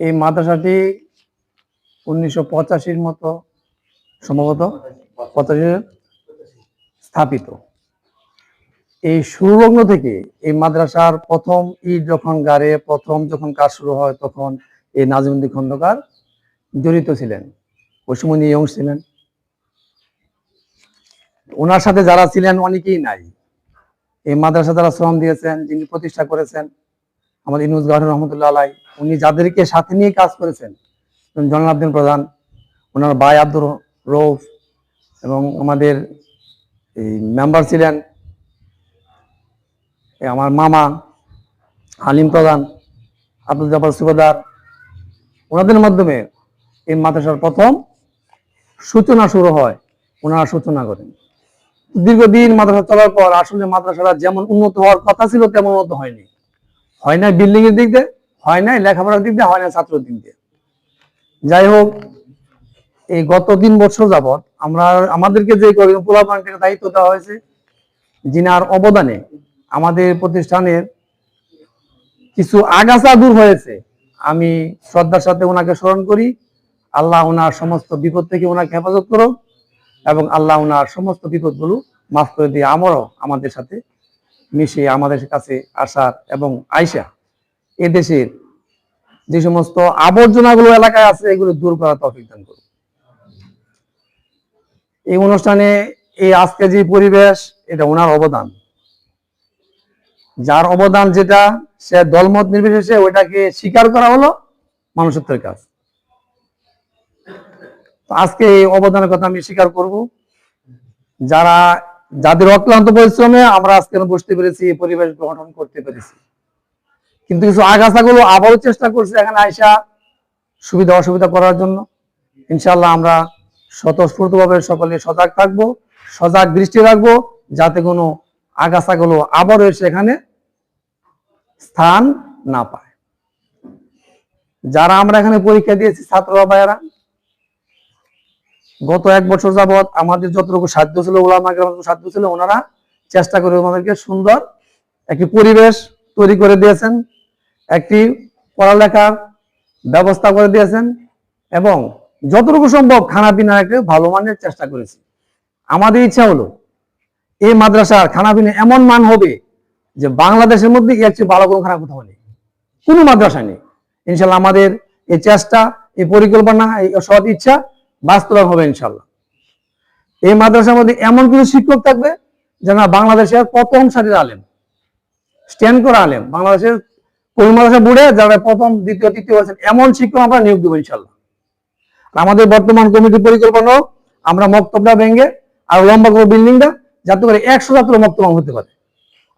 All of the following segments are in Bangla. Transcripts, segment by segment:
এই মাদ্রাসাটি উনিশশো পঁচাশির মতো সম্ভবত পঁচাশি স্থাপিত। এই সুরলগ্ন থেকে এই মাদ্রাসার প্রথম ইট যখন গাড়ে, প্রথম যখন কাজ শুরু হয়, তখন এই নাজিমুদ্দিন খন্দকার জড়িত ছিলেন। ওই সময় ইয়ং ছিলেন। ওনার সাথে যারা ছিলেন, অনেকেই নাই। এই মাদ্রাসা যারা শ্রম দিয়েছেন, যিনি প্রতিষ্ঠা করেছেন আমাদের ইনুজ গাহর রহমতুল্লাহ আলাই, উনি যাদেরকে সাথে নিয়ে কাজ করেছেন জনাল আব্দিন প্রধান, ওনার বাই আব্দুর রৌফ এবং আমাদের এই মেম্বার ছিলেন আমার মামা হালিম প্রধান, আব্দুল জাফর সুবেদার ওনাদের মাধ্যমে এই মাদ্রাসার প্রথম সূচনা শুরু হয়, ওনারা সূচনা করেন। দীর্ঘদিন মাদ্রাসা চলার পর আসলে মাদ্রাসাটা যেমন উন্নত হওয়ার কথা ছিল, তেমন উন্নত হয়নি। হয় না বিল্ডিং এর দিক দিয়ে, হয় না লেখাপড়ার দিক দিয়ে, হয় না ছাত্রের দিক দিয়ে। যাই হোক, এই গত তিন বছর যাবত আমরা আমাদেরকে যে পোলাপান থেকে দায়িত্ব দেওয়া হয়েছে, যিনার অবদানে আমাদের প্রতিষ্ঠানের কিছু আগাছা দূর হয়েছে, আমি শ্রদ্ধার সাথে ওনাকে স্মরণ করি। আল্লাহ ওনার সমস্ত বিপদ থেকে ওনাকে হেফাজত করো এবং আল্লাহ ওনার সমস্ত বিপদগুলো মাফ করে দিয়ে আমরাও আমাদের সাথে মিশে আমাদের কাছে আসার এবং আইসা এদেশের যে সমস্ত আবর্জনাগুলো এলাকায় আছে, এগুলো দূর করার তৌফিক দান করুন। এই অনুষ্ঠানে এই আজকে যে পরিবেশ, এটা ওনার অবদান। যার অবদান যেটা, সে দলমত নির্বিশেষে ওইটাকে স্বীকার করা হলো মানুষত্বের কাজ। আজকে এই অবদানের কথা আমি স্বীকার করব। যারা যাদের অক্লান্ত পরিশ্রমে আমরা আজকে বসতে পেরেছি এই পরিবেশ গঠন করতে পেরেছি। কিন্তু কিছু আগাছাগুলো আবারও চেষ্টা করছে এখানে আইসা সুবিধা, অসুবিধা করার জন্য। ইনশাল্লাহ আমরা স্বতঃস্ফূর্তভাবে সকলে সজাগ থাকব, সজাগ দৃষ্টি রাখব, যাতে কোনো আগাছাগুলো আবারও এসে এখানে স্থান না পায়। যারা আমরা এখানে পরীক্ষা দিয়েছি, ছাত্ররা, ভাইয়েরা গত এক বছর যাবৎ আমাদের যতটুকু সাধ্য ছিল, ওলামা যতটুকু সাধ্য ছিল, ওনারা চেষ্টা করে ওনাদেরকে সুন্দর একটি পরিবেশ তৈরি করে দিয়েছেন, একটি পড়ালেখার ব্যবস্থা করে দিয়েছেন এবং যতটুকু সম্ভব খানা পিনার একটা ভালো মানের চেষ্টা করেছি। আমাদের ইচ্ছা হলো এই মাদ্রাসার খানা পিনা এমন মান হবে যে বাংলাদেশের মধ্যে এর চেয়ে ভালো কোনো খানা কোথাও নেই। কোনো মাদ্রাসা নেই। ইনশাল্লাহ আমাদের এই চেষ্টা, এই পরিকল্পনা, এই সৎ ইচ্ছা বাস্তবায়ন হবে ইনশাল্লাহ এই মাদ্রাসার মধ্যে এমন কিছু শিক্ষক থাকবে যারা বাংলাদেশের প্রথম সারির আলেম স্ট্যান্ড করা আলেম, বাংলাদেশের কোন মাদ্রাসা বুড়ে যারা প্রথম, দ্বিতীয়, তৃতীয় বছর এমন শিক্ষক আমরা নিয়োগ দেবো ইনশাল্লাহ আমাদের বর্তমান কমিটির পরিকল্পনা, আমরা মক্তবটা ভেঙে আর লম্বা করে বিল্ডিংটা যাতে করে একশো ছাত্র মক্তবাম হতে পারে।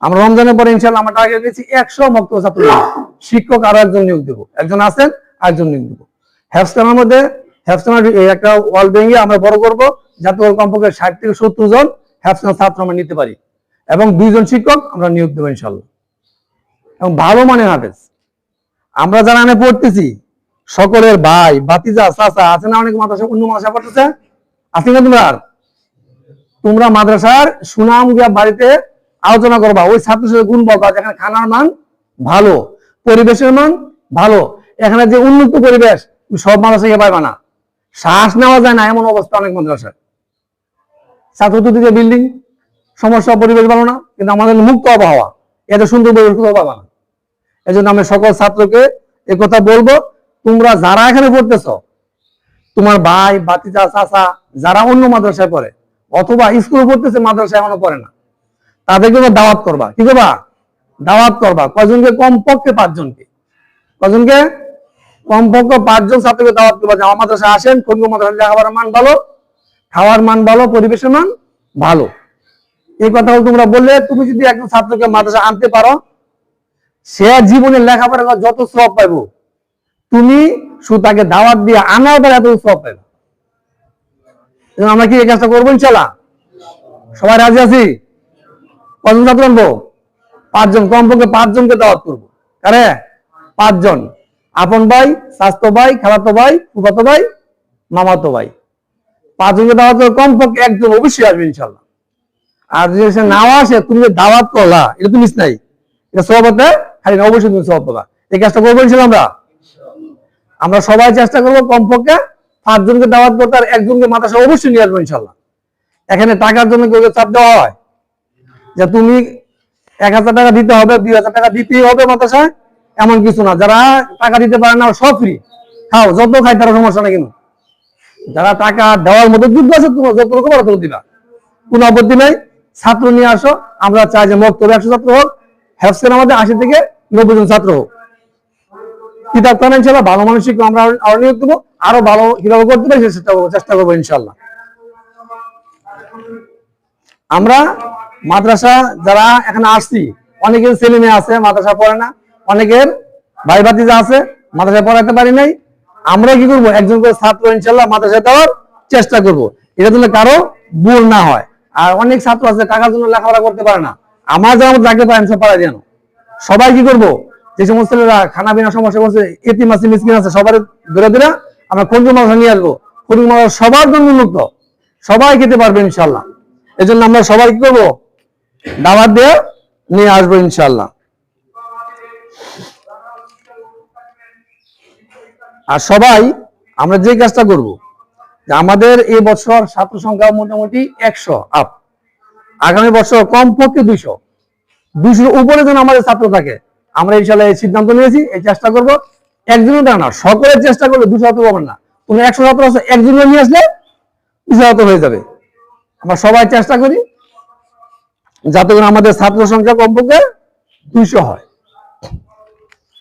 আমরা রমজানের পরে ইনশাল্লাহ আমরা টার্গেট দিয়েছি একশো মক্তব ছাত্র শিক্ষক আরও একজন নিয়োগ দেবো, একজন আছেন, আরেকজন নিয়োগ দেবো। হ্যাপস্টানের মধ্যে হ্যাপস্টানের একটা ওয়াল ভেঙে আমরা বড় করব, যাতে করে কমপক্ষে ষাট থেকে সত্তর জন হ্যাপস্টার ছাত্র আমরা নিতে পারি। এবং দুইজন শিক্ষক আমরা নিয়োগ দেবো ইনশাল্লাহ এবং ভালো মানের হাফেজ। আমরা যারা এখানে পড়তেছি, সকলের ভাই বাতিজা চাচা, আছে না অনেক মাদ্রাসা, অন্য মাদ্রাসা পড়তেছে? আছে না তোমরা? তোমরা মাদ্রাসার সুনাম গিয়া বাড়িতে আলোচনা করবা। ওই ছাত্র ছাত্রীদের গুণ বলবা যেখানে খানার মান ভালো, পরিবেশের মান ভালো। এখানে যে উন্নত পরিবেশ সব মাদ্রাসা গিয়ে পাইবা না। শ্বাস নেওয়া যায় না, এমন অবস্থা অনেক মাদ্রাসার ছাত্র দিকে বিল্ডিং সমস্যা, পরিবেশ ভালো না, কিন্তু আমাদের মুক্ত আবহাওয়া। এত সুন্দর পরিবেশ কোথাও পাবা না। এই জন্য আমি সকল ছাত্রকে কথা বলব, তোমরা যারা এখানে পড়তেছ, তোমার ভাই বাতিজা চাচা, যারা অন্য মাদ্রাসায় পড়ে, অথবা স্কুলে পড়তেছে, মাদ্রাসায় এখনও পড়ে না, তাদেরকে তোমরা দাওয়াত করবা। কি করবা? দাওয়াত করবা। কয়জনকে? কমপক্ষে পাঁচজনকে। কয়জনকে? কমপক্ষে পাঁচজন ছাত্রকে দাওয়াত করবা যে আমার মাদ্রাসায় আসেন কোন মাদ্রাসায় লেখাপড়ার মান ভালো, খাওয়ার মান ভালো, পরিবেশের মান ভালো। এই কথাগুলো তোমরা বললে, তুমি যদি একজন ছাত্রকে মাদ্রাসা আনতে পারো, সে জীবনে লেখাপড়া যত সব পাইবো, তুমি শুধু তাকে দাওয়াত দিয়ে আনার পরে এত সব পাইবো। আমরা কি এই কাজটা করব ইনশাল্লাহ সবাই রাজি আছি? কজন ছাত্র আনব? পাঁচজন, কমপক্ষে পাঁচজনকে দাওয়াত করব। কারে? পাঁচজন। আপন ভাই, স্বাস্থ্য ভাই, খালাতো ভাই, ফুফাতো ভাই, মামাতো ভাই। পাঁচজনকে দাওয়াত কমপক্ষে একজন অবশ্যই আসবে ইনশাল্লাহ। আর যদি সে নাও আসে, তুমি যে দাওয়াত করলা, এটা তুমি নাই। এটা সব খালি অবশ্যই তুমি সব পাবা এই কাজটা করব ইনশাল্লাহ আমরা? আমরা সবাই চেষ্টা করব কমপক্ষে পাঁচজনকে দাওয়াত করতে আর একজনকে মাদ্রাসা অবশ্যই নিয়ে আসব ইনশাল্লাহ। এখানে টাকার জন্য কেউ চাপ দেওয়া হয়। যে তুমি এক হাজার টাকা দিতে হবে, দুই হাজার টাকা দিতেই হবে মাদ্রাসায়। এমন কিছু না। যারা টাকা দিতে পারে না, সব ফ্রি খাও, যত খাই তারা সমস্যা নেই কিন্তু। যারা টাকা দেওয়ার মতো যোগ্য আছে, তোমার যত রকম তত দিবা। কোনো আপত্তি নাই। ছাত্র নিয়ে আসো। আমরা চাই যে মক্তব্য একশো ছাত্র হোক হ্যাফসের আমাদের আশি থেকে নব্বই জন ছাত্র হোক। কিতাব ইনশাল্লাহ ভালো মানসিক আমরা আরো- নিয়োগ দেবো। আরও ভালো কীভাবে করতে পারি চেষ্টা করব চেষ্টা করব ইনশাল্লাহ আমরা মাদ্রাসা যারা এখানে আসছি অনেকের ছেলে মেয়ে আছে, মাদ্রাসা পড়ে না। অনেকের ভাই ভাতিজা আছে মাদ্রাসা পড়াতে পারি নাই। আমরা কি করব? একজন করে ছাত্র ইনশাল্লাহ মাদ্রাসা দেওয়ার চেষ্টা করব। এটা জন্য কারও ভুল না হয়। আর অনেক ছাত্র আছে টাকার জন্য লেখাপড়া করতে পারে না। আমার যারা যাকে পারেন সব পাড়ায় যেন সবাই কি করব? যে সমস্ত খানা পিনা সমস্যা করছে এতিম আছে মিসকিন আছে, সবার ধরে ধরে আমরা খঞ্জু মাদ্রাসা নিয়ে আসব। খঞ্জু মাদ্রাসা সবার জন্য উন্মুক্ত। সবাই খেতে পারবে ইনশাল্লাহ এই জন্য আমরা সবাই কি করব? দাওয়াত দিয়ে নিয়ে আসব ইনশাল্লাহ আর সবাই আমরা যে কাজটা করব আমাদের এই বছর ছাত্র সংখ্যা মোটামুটি একশো আপ আগামী বছর কমপক্ষে দুইশো। দুইশোর উপরে যেন আমাদের ছাত্র থাকে, আমরা ইনশাল্লাহ এই সিদ্ধান্ত নিয়েছি, এই চেষ্টা করব। একজনের দ্বারা না, সকলের চেষ্টা করলে দুশো ছাত্র পাবেন না। কোনো একশো ছাত্র আছে একজনের নিয়ে আসলে দুশো ছাত্র হয়ে যাবে। আমরা সবাই চেষ্টা করি, যাতে করে আমাদের ছাত্র সংখ্যা কমপক্ষে দুইশো হয়।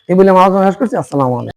এই বলে আমার শেষ করছি, আসসালামু আলাইকুম।